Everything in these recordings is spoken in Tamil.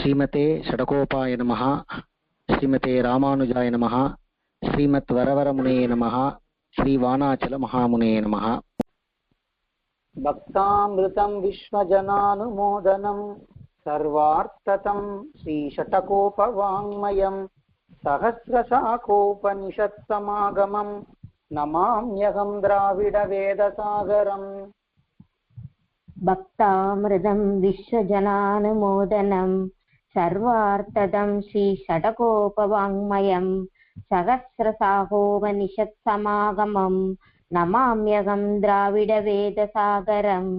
श्रीमते षडकोपाय नमः श्रीमते रामानुजाय नमः श्रीमद्वरवरमुनये नमः श्रीवाणाचलमहामुनये नमः। भक्तामृतं विश्वजनानुमोदनं सर्वार्थतं श्रीषटकोपवाङ्मयं सहस्रशाखोपनिषत्समागमं नमाम्यहं द्राविडवेदसागरम्। भक्तामृतं विश्वजनानुमोदनम् सर्वार्थदं श्रीषडकोपवाङ्मयं सहस्रसाहोपनिषत्समागमं नमाम्यहं द्राविडवेदसागरम्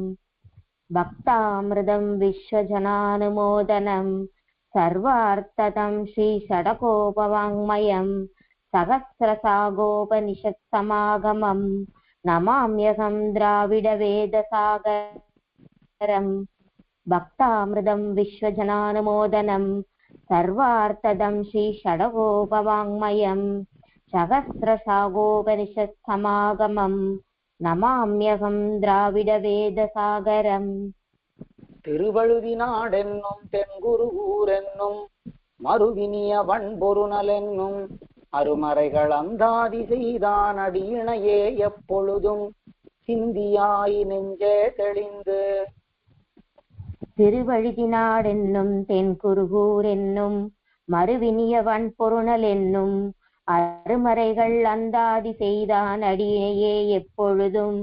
भक्तामृतं विश्वजनानुमोदनं सर्वार्थदं श्रीषडकोपवाङ्मयं सहस्रसागोपनिषत्समागमं नमाम्यहं द्राविडवेदसागरम् भक्तामृतं विश्वजनानुमोदनं सर्वार्थदं श्रीषडगोपवाङ्मयं सहस्रसागोपनिषत्समागमं नमाम्यहं द्राविडवेदसागरम् திருவழுதினாடென்னும் தென்குருகூரென்னும் மறுவினிய வன்பொருணலென்னும் அருமறைகள் அந்தாதி செய்தான் அடியினையே எப்பொழுதும் சிந்தியாய் நெஞ்சே தெளிந்து திருவழுதினாடென்னும் தென்குருகூர் என்னும் மறுவினியவன் பொருணல் என்னும் அருமறைகள் அந்தாதி செய்தான் அடியினையே எப்பொழுதும்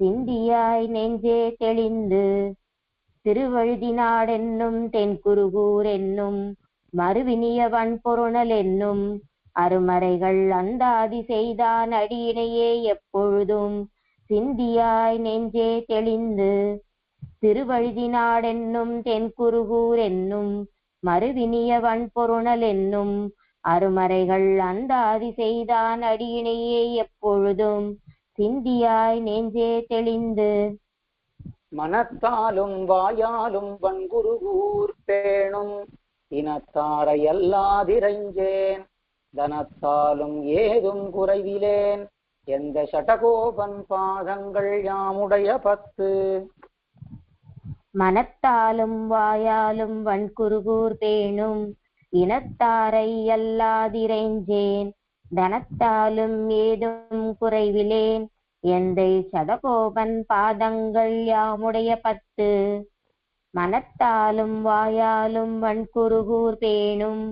சிந்தியாய் நெஞ்சே தெளிந்து திருவழுதினாடென்னும் தென்குருகூர் என்னும் மறுவினியவன் பொருணல் என்னும் அருமறைகள் அந்தாதி செய்தான் அடியினையே எப்பொழுதும் சிந்தியாய் நெஞ்சே தெளிந்து திருவழுதினாடென்னும் தென்குருகூர் என்னும் மறுவினியவன் பொருணல் என்னும் அருமறைகள் அந்தாதி செய்தான் அடியினையே எப்பொழுதும் சிந்தியாய் நெஞ்சே தெளிந்து. மனத்தாலும் வாயாலும் வன்குருகூர் பேணும். இனத்தாரை அல்லாதிரைஞ்சேன் தனத்தாலும் ஏதும் குறைவிலேன். எந்த சடகோபன் பாதங்கள் யாமுடைய பத்து. மனத்தாலும் வாயாலும் வன்குருகூர் பேணும் இனத்தாரை அல்லாதிரைஞ்சேன் தனத்தாலும் ஏதும் குறைவிலேன் எந்தை சடகோபன் பாதங்கள் யாமுடைய பத்து. மனத்தாலும் வாயாலும் வன்குருகூர் பேணும்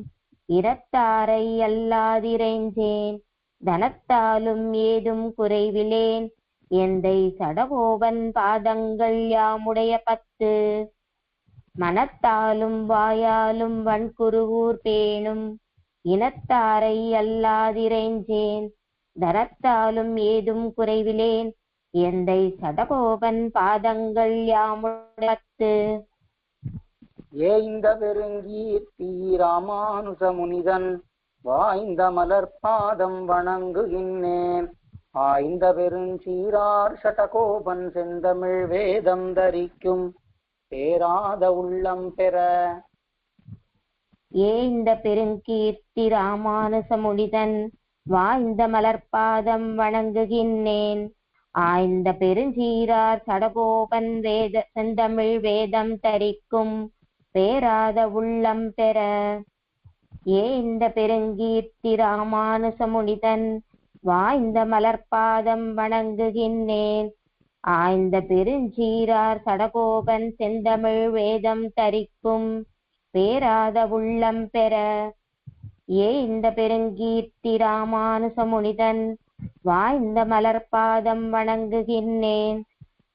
இனத்தாரை அல்லாதிரைஞ்சேன் தனத்தாலும் ஏதும் குறைவிலேன் எந்தை சடகோபன் பாதங்கள் யாமுடைய பத்து. மனத்தாலும் வாயாலும் வன்குருவூர் பேணும். இனத்தாரை அல்லாதிரைஞ்சேன். தரத்தாலும் ஏதும் குறைவிலேன். எந்தை சடகோபன் பாதங்கள் யாமுடத்து ஏய்ந்த பெருங்கீர்த்தி ராமானுஜ முனிதன் வாய்ந்த மலர் பாதம் வணங்குகின்றேன். ஆய்ந்த பெருஞ்சீரார் சடகோபன் செந்தமிழ் வேதம் தரிக்கும். பேராத உள்ளம் பெற. ஏந்த பெருங்கீர்த்தி ராமானுச முனிதன் வாய்ந்த மலர்பாதம் வணங்குகின்றேன். ஆய்ந்த பெருஞ்சீரார் சடகோபன் வேத செந்தமிழ் வேதம் தரிக்கும். பேராத உள்ளம் பெற. ஏந்த பெருங்கீர்த்தி ராமானுச முனிதன் வாய்ந்த மலர்பாதம் வணங்குகின்றேன். ஆய்ந்த பெருஞ்சீரார் சடகோபன் செந்தமிழ் வேதம் தரிக்கும் பேராத உள்ளம் பெற. ஏந்த பெருங்கீர்த்தி ராமானுசமுனிதன் வாய்ந்த மலர்பாதம் வணங்குகின்றேன்.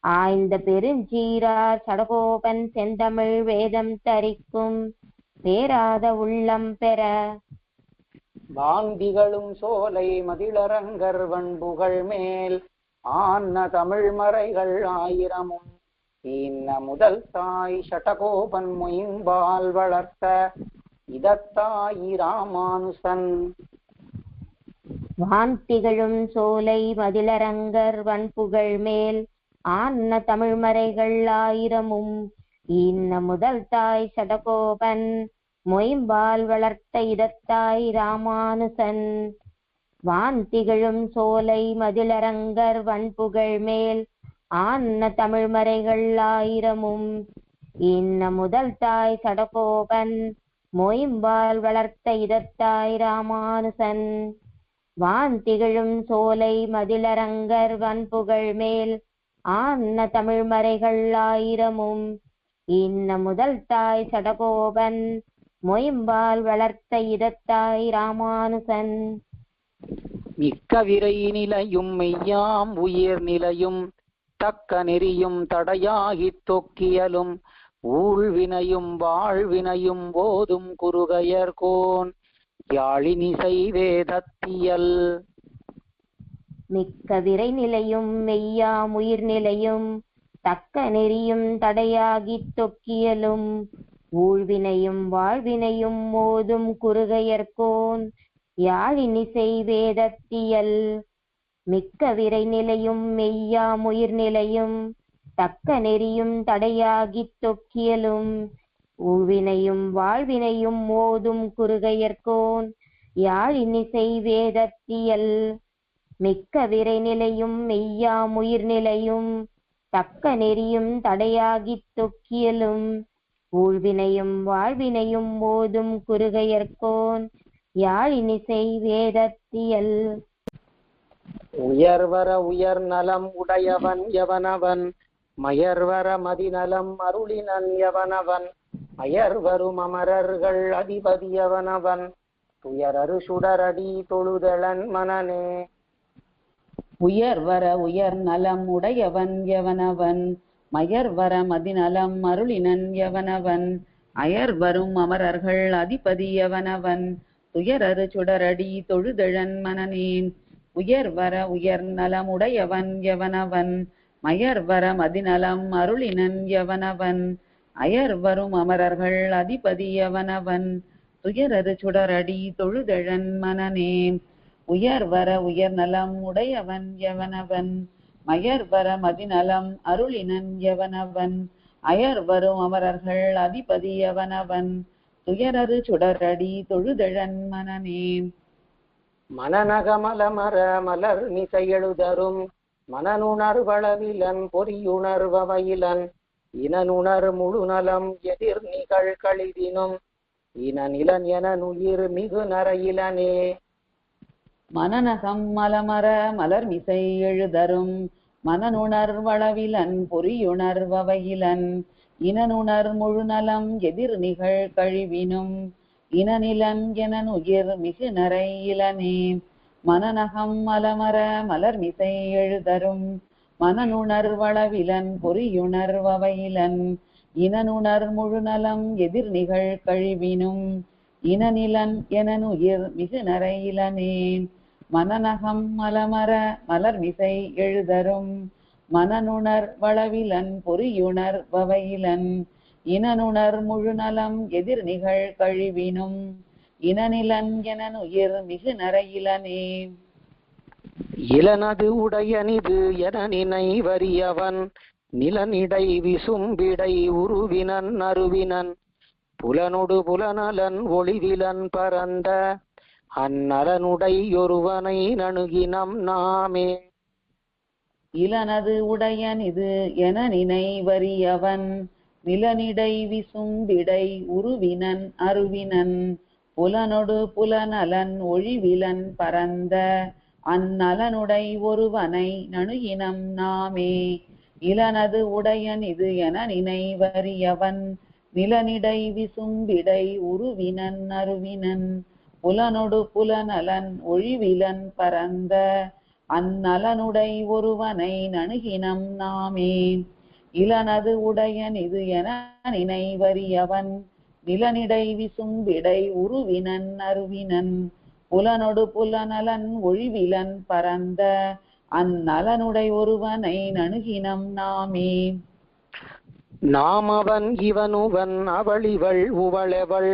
ஆய்ந்த பெருஞ்சீரார் சடகோபன் செந்தமிழ் வேதம் தரிக்கும் பேராத உள்ளம் பெற. வாந்திகளும் சோலை மதிலரங்கர் வண்புகள் மேல். ஆன்ன தமிழ் மறைகள் ஆயிரமும் இன்ன முதல் தாய் சடகோபன் முயம்பால் வளர்த்த இதத்தாயி ராமானுசன். வாந்திகளும் சோலை மதிலரங்கர் வன்புகள் மேல். ஆன்ன தமிழ்மறைகள் ஆயிரமும் இன்ன முதல் தாய் சடகோபன் மொயம்பால் வளர்த்த இடத்தாய் ராமானுசன். வான் திகழும் சோலை மதிலரங்கர் வன்புகழ் மேல் ஆன்ன தமிழ்மறைகள் ஆயிரமும். இன்ன முதல் தாய் சடகோபன் மொயம்பால் வளர்த்த இடத்தாய் ராமானுசன். வான் திகழும் சோலை மதிலரங்கர் வன்புகழ் மேல் ஆன்ன தமிழ் மறைகள் ஆயிரமும். இன்ன முதல் தாய் சடகோபன் மொயம்பால் வளர்த்த இதத்தாய் ராமானுசன். மிக்க விரை நிலையும் மெய்யாம் உயிர் நிலையும் தக்க நெறியும் தடையாகித் தொக்கியலும் ஊழ்வினையும் வாழ்வினையும் போதும் குறுகையர்கோன் யாழினிசை வேதத்தியல். மிக்க விரை நிலையும் மெய்யாம் உயிர் நிலையும் தக்க நெறியும் தடையாகித் தொக்கியலும் ஊழ்வினையும் வாழ்வினையும் மோதும் குறுகையர்கோன் யாழினி வேதத்தியல் மிக்க விரை நிலையும் மெய்யாம் நிலையும் தக்க நெறியும் தடையாகித் தொக்கியலும். ஊழ்வினையும் வாழ்வினையும் மோதும் குறுகையர்கோன் யாழினி வேதத்தியல் மிக்க விரை நிலையும் மெய்யாம் நிலையும் தக்க நெறியும் தடையாகித் தொக்கியலும். ஊழ்வினையும் வாழ்வினையும் மோதும் குறுகையர்கோன் யாழினிசை வேதத்தியல். உயர்வர உயர் நலம் உடையவன் எவனவன்? மயர்வர மதிநலம் அருளினன் எவனவன்? அயர்வரும் அமரர்கள் அதிபதியவனவன் துயரரு சுடரடி தொழுதளன் மனனே. உயர்வர உயர் நலம் உடையவன் எவனவன்? மயர்வர மதிநலம் அருளினன் எவனவன்? அயர்வரும் அமரர்கள் அதிபதியவனவன் துயரறு சுடரடி தொழுதழன் மனனேன் உயர்வர உயர் நலம் உடையவன் எவனவன்? மயர்வர மதிநலம் அருளினன் எவனவன்? அயர்வரும் அமரர்கள் அதிபதி எவனவன்? துயரறு சுடரடி தொழுதழன் மனனேன் உயர்வர உயர் நலம் உடையவன் எவனவன்? மயர்வர மதிநலம் அருளினன் எவனவன்? அயர்வரும் அமரர்கள் அதிபதி எவனவன்? துயரரு சுடரடி தொழுதழன் மனனே. மனநகமலமர மலர் நிசையெழுதரும் மனநுணர்வளவிலன் மனனுணர்வளவிலன் பொறியுணர்வவையிலன் இனனுணர் முழு நலம் எதிர் நிகழ் கழிதினும் இனநிலன் என நுயிர் மிகு நரையிலனே மனநகம் மலமர மலர் மிசை எழுதரும். மனநுணர்வளவிலன் வளவிலன் இனநுணர் முழுநலம் எதிர் நிகழ் கழிவினும். இனநிலன் என உயிர் மிகு நரை இளனே. மனநகம் மலமர மலர் மிசை எழுதரும் மனநுணர்வளவிலன் பொறியுணர்வவையிலன் இனனுணர் முழுநலம் எதிர் நிகழ் கழிவினும். இனநிலன் என உயிர் மிகு நரையிலனேன் மனநகம் மலமர மலர் விசை எழுதரும். மனனுணர் வளவிலன் பொறியுணர் வவையிலன். இனனுணர் முழுநலம் எதிர் நிகழ் கழிவினும். இனநிலன் என நுயிர் மிகு நரையிலனே இளனது உடையனிது என நினைவறியவன் நிலனிடை விசும்பிடை உருவினன் அருவினன். புலனொடு புலனலன் ஒளிவிலன் பரந்த அந்நலனுடை ஒருவனை நணுகினம் நாமே இளனது உடையன் இது என நினைவறியவன் நிலனிடை விசும்பிடை உருவினன் அருவினன் புலனொடு புலனலன் ஒழிவிலன் பரந்த அந்நலனுடை ஒருவனை நணுகினம் நாமே. இளனது உடையன் இது என நினைவறியவன் நிலனிடை விசும்பிடை உருவினன் அருவினன் புலனொடு புலனலன் ஒழிவிலன் பரந்த அந்நலனுடை ஒருவனை நணுகினம் நாமே. இளனது உடையன் இது என நினைவறியவன் நிலனிடை விசும்பிடை உருவினன் அருவினன் புலனொடு புலனலன் ஒழிவிலன் பரந்த அந்நலனுடை ஒருவனை நணுகினம் நாமே. நாமவன் இவனுவன் அவளிவள் உவளெவள்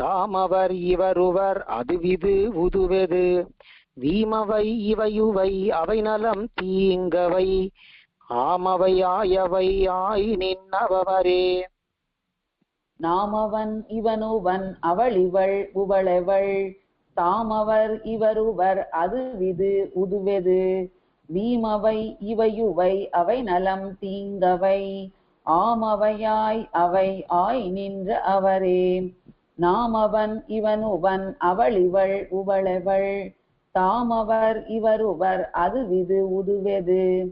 தாமவர் இவருவர் அதுவிது உதுவெது. வீமவை இவையுவை அவை நலம் தீங்கவை. ஆமவை ஆயவை ஆய் நின்னவரே நாமவன் இவனுவன் அவளிவள் உவளெவள். தாமவர் இவருவர் அது விது உதுவெது. வீமவை இவையுவை அவை நலம் தீங்கவை. ஆமவையாய் அவை ஆய் நின்ற அவரே. நாமவன் இவனுவன் அவள் இவள் உவளெவள். தாமவர் இவருவர் அது விது உதுவெது.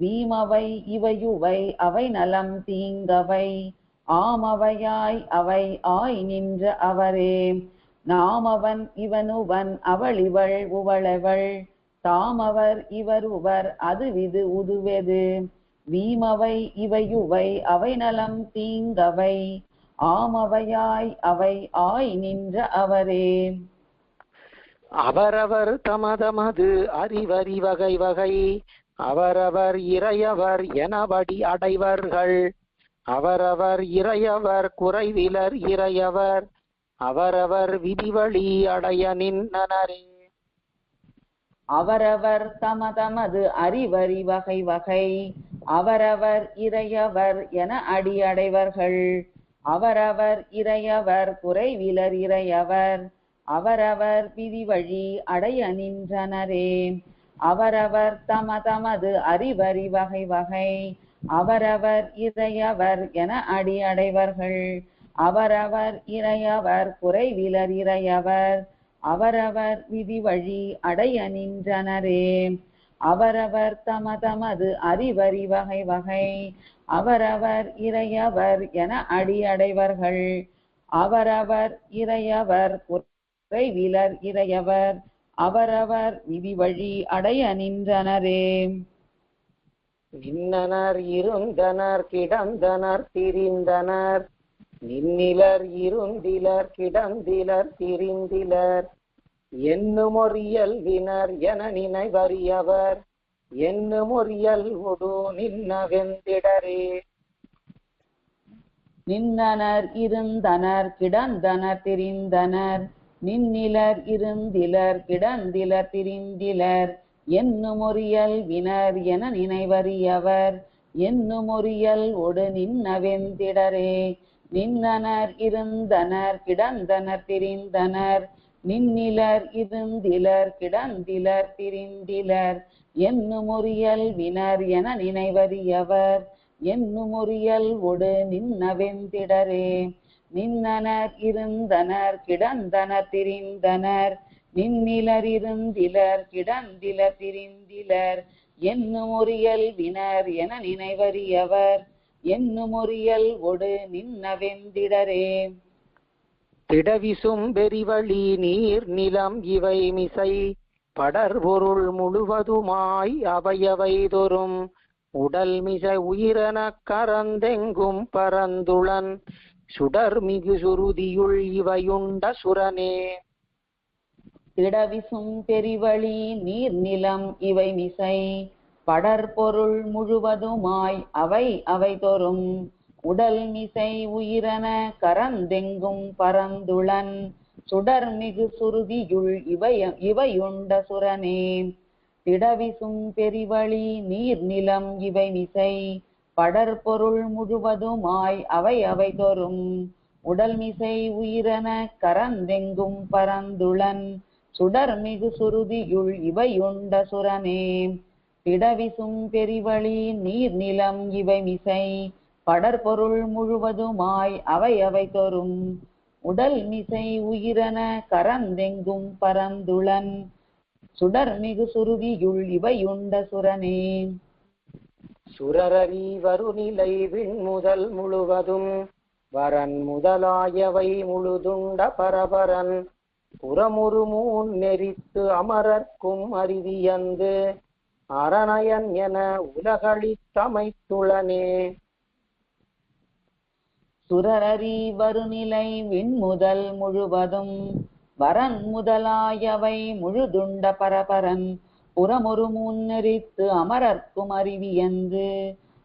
வீமவை இவையுவை அவை நலம் தீங்கவை. ஆமவையாய் அவை ஆய் நின்ற அவரே. நாமவன் இவனுவன் அவள் இவள் உவளெவள். தாமவர் இவருவர் அது விது உதுவெது. வீமவை இவையுவை அவை நலம் தீங்கவை. ஆமவையாய் அவை ஆய் நின்ற அவரே. அவரவர் தமதமது அறிவறி வகை வகை. அவரவர் இறையவர் எனபடி அடைவர்கள். அவரவர் இறையவர் குறைவிலர் இறையவர். அவரவர் விதிவழி அடைய நின்றனரே. அவரவர் தம தமது அறிவறி வகை வகை. அவரவர் இறையவர் என அடியடைவர்கள் அவரவர் இறையவர் குறைவிலர் இறையவர். அவரவர் விதிவழி அடைய நின்றனரே. அவரவர் தம தமது அறிவறி வகை வகை. அவரவர் இறையவர் என அடி அடைவர்கள். அவரவர் இறையவர் குறைவிலர் இறையவர். அவரவர் விதி வழி அடைய நின்றனரே. அவரவர் தம தமது அறிவறி வகை வகை. அவரவர் இறையவர் என அடியடைவர்கள் அவரவர் இறையவர் குறைவிலர் இறையவர். அவரவர் விதி வழி அடைய நின்றனரே. நின்னனர் இருந்தனர் கிடந்தனர் திரிந்தனர். நின்னிலர் இருந்திலர் கிடந்திலர் திரிந்திலர். எண்ணுமொறியல் வினர் என நினைவறியவர் எண்ணுமொறியல் உடு நின்னவெந்திடரே நின்னனர் இருந்தனர் கிடந்தனர் திரிந்தனர் நின்னிலர் இருந்திலர் கிடந்திலர் திரிந்திலர் எண்ணுமொறியல் வினர் என நினைவறியவர் எண்ணுமொறியல் ஒடு நின்னவெந்திடரே நின்னனர் இருந்தனர் கிடந்தனர் திரிந்தனர் நின்னிலர் இருந்திலர் கிடந்திலர் திரிந்திலர் எண்ணுமொறியல் வினர் என நினைவறியவர். எண்ணுமொறியல் ஒடு நின்னவெந்திடரே நின்னனர் இருந்தனர் கிடந்தனர் திரிந்தனர் நின்னிலர் இருந்திலர் கிடந்திலர் திரிந்திலர் எண்ணுமொறியல் வினர் என நினைவறியவர். எண்ணுமொறியல் ஒடு நின்னவெந்திடரே திடவிசும் பெரிவழி நீர் நிலம் இவை மிசை. படர் பொருள் முழுவதுமாய் அவையவை தொறும். உடல் மிச உயிரென கரந்தெங்கும் பரந்துளன் சுடர் மிகு சுருதியுள் இவையுண்ட சுரனே. திடவிசும் பெரிவழி நீர் நிலம் இவை மிசை. படர்பொருள் முழுவதுமாய் அவை அவை தொறும். உடல் மிசை உயிரன கரந்தெங்கும் பரந்துளன் சுடர் மிகு சுருதியுள் இவை இவையுண்ட சுரனே. திடவிசும் பெரிவழி நீர் நிலம் இவை மிசை. படற்பொருள் முழுவதுமாய் அவை அவை தோறும். உடல் மிசை உயிரன கரந்தெங்கும் பரந்துளன் சுடர் மிகு சுருதியுள் இவையுண்ட சுரனே. திடவிசும் பெரிவழி நீர் நிலம் இவை மிசை. படற்பொருள் முழுவதுமாய் அவை அவை தரும். உடல் மிசை உயிரென கரந்தெங்கும் பரந்துளன் சுடர் மிகு சுருதியுள் இவையுண்ட சுரனே. சுரரறி வருநிலை விண் முதல் முழுவதும் வரன் முதலாயவை முழுதுண்ட பரபரன். புறமுறு மூன் நெறித்து அமரர்க்கும் அறிவியந்து அரணயன் என உலகளித்தமைத்துளனே சுரரறி வருநிலை விண்முதல் முழுவதும் வரன் முதலாயவை முழுதுண்ட பரபரன் புறமொரு முன்னெறித்து அமரர்க்கும் அறிவியந்து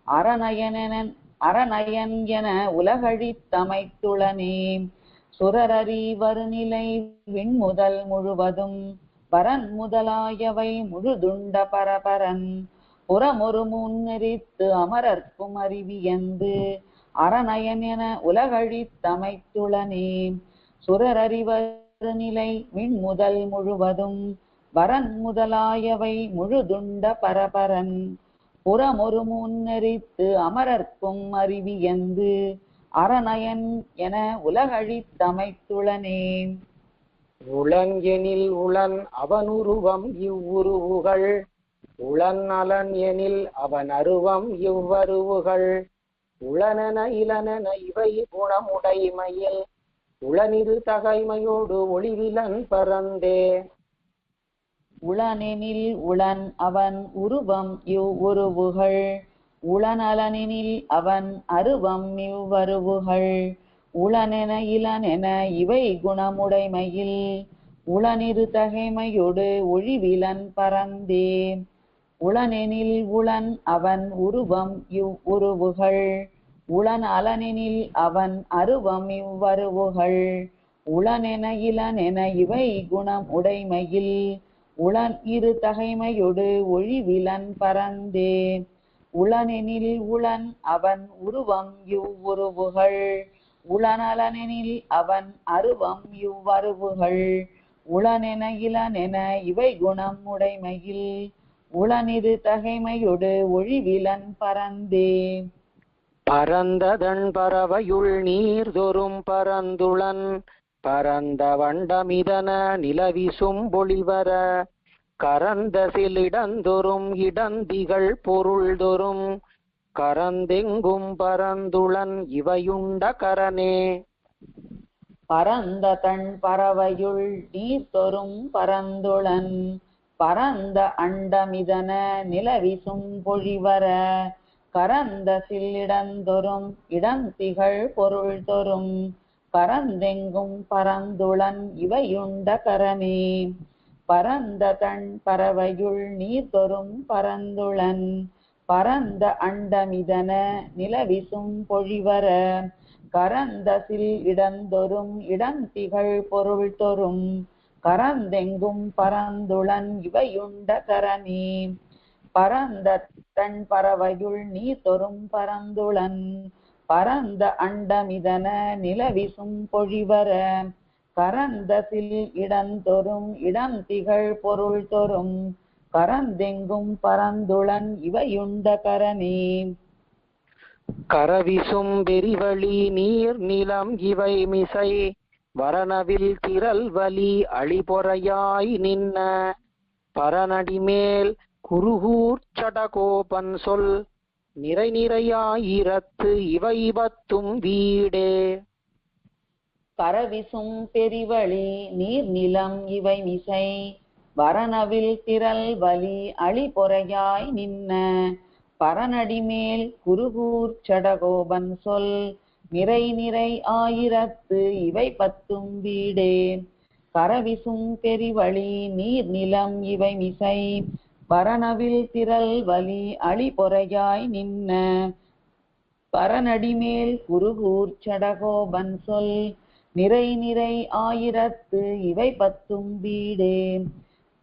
அரணயனன் அரணயன் என உலகழித்தமைத்துளனே. சுரரறி வருநிலை விண்முதல் முழுவதும் வரன் முதலாயவை முழுதுண்ட பரபரன் புறமொரு முன்னெறித்து அமரர்க்கும் அறிவியந்து அரணயன் என உலகழித்தமைத்துளனே. சுரரறிவர் நிலை மின் முதல் முழுவதும் வரன் முதலாயவை முழுதுண்ட பரபரன். புறமொரு முன்னெறித்து அமரர்க்கும் அறிவியந்து அரணயன் என உலகழித்தமைத்துளனே. உளன் எனில் உளன் அவனுருவம் இவ்வுருவுகள் உளன் அலன் எனில் அவன் அருவம் இவ்வருவுகள் உளனன இளனென இவை குணமுடைமையில் உளனிது தகைமையோடு ஒளிவிலன் பரந்தே. உளனெனில் உளன் அவன் உருவம் இவ் உருவுகள் உளநலனெனில் அவன் அருவம் இவ்வருவுகள் உளனென இளனென இவை குணமுடைமையில் உளனிரு தகைமையோடு ஒழிவிலன் பரந்தே. உளனெனில் உளன் அவன் உருவம் இவ் உருவுகள். உளன் அலனெனில் அவன் அருவம் இவ்வருவுகள் உளனென இளனென இவை குணம் உடைமையில். உளன் இரு தகைமையொடு ஒழிவிலன் பரந்தே. உளனெனில் உளன் அவன் உருவம் இவ்வுருவுகள் உளனலனெனில் அவன் அருவம் இவ்வருவுகள் உளனென இளனென இவை குணம் உடைமையில். உளனிரு தகைமையொடு ஒழிவிலன் பரந்தே. பரந்ததன் பறவையுள் நீர்தொறும் பரந்துளன் பரந்த வண்டமிதன நிலவிசும் பொழிவர கரந்த சிலிடந்தொறும் இடந்திகள் பொருள்தொறும் கரந்தெங்கும் பரந்துளன் இவையுண்ட கரனே. பரந்த தன் பறவையுள் நீர்தொறும் பரந்துளன் பரந்த அண்டமிதன நிலவிசும் பொழிவர கரந்த இடம் திகழ் பொருள் தொரும் பரந்தெங்கும் பரந்துளன் இவையுண்ட கரமே. பரந்த தன் பறவையுள் நீர்தொறும் பரந்துளன் பரந்த அண்டமிதன நிலவிசும் பொழிவர கரந்த சில் இடந்தொரும் இடம் திகழ் பொருள் தொரும் கரந்தெங்கும் பரந்துளன் இவையுண்ட கரணி. பரந்த தன் பறவையுள் நீ தொறும் பரந்துளன். பரந்த அண்டமிதன நிலவிசும் பொழிவர. கரந்த சில் இடந்தொறும் இடம் திகழ் பொருள் தொரும் கரந்தெங்கும் பரந்துளன் இவையுண்ட கரணி. கரவிசும் பெரிவழி நீர் நிலம் இவை மிசை. வரணவில் திரள் வலி அழிபொறையாய் நின்ன. பரநடிமேல் குருகூர் சடகோபன் சொல் நிறை நிறையாயிரத்து இவை பத்தும் வீடே. பரவிசும் பெரிவழி நீர் நிலம் இவை மிசை. வரணவில் திரள் வலி அழிபொறையாய் நின்ன. பரநடிமேல் குருகூர் சடகோபன் சொல் நிறை நிறை ஆயிரத்து இவை பத்தும் வீடே. கரவிசும் பெரிவழி நீர் நிலம் இவை மிசை. பரணவில் திரள் வலி அழிபொறையாய் நின்ன. பரநடிமேல் குருகூர் சடகோபன் சொல். நிறை நிறை ஆயிரத்து இவை பத்தும் வீடே.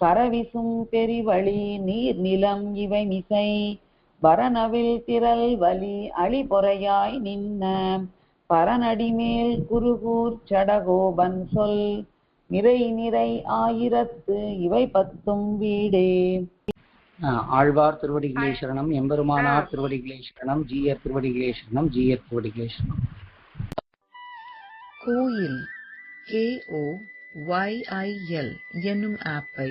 கரவிசும் பெரிவழி நீர் நிலம் இவை மிசை. பரணவில் திரள் வலி அழிபொறையாய் நின்ன. பரநடிமேல் குருகூர் சடகோபன் சொல் நிறை நிறை ஆயிரத்து இவை பத்தும் வீடே. ஆஹ் ஆழ்வார் திருவடிகளே சரணம் எம்பெருமானார் திருவடிகளே சரணம் ஜீயர் திருவடிகளே சரணம் ஜீயர் திருவடிகளே சரணம் கோயில் கேஓ ஒய்ஐஎல் என்னும் ஆப்பை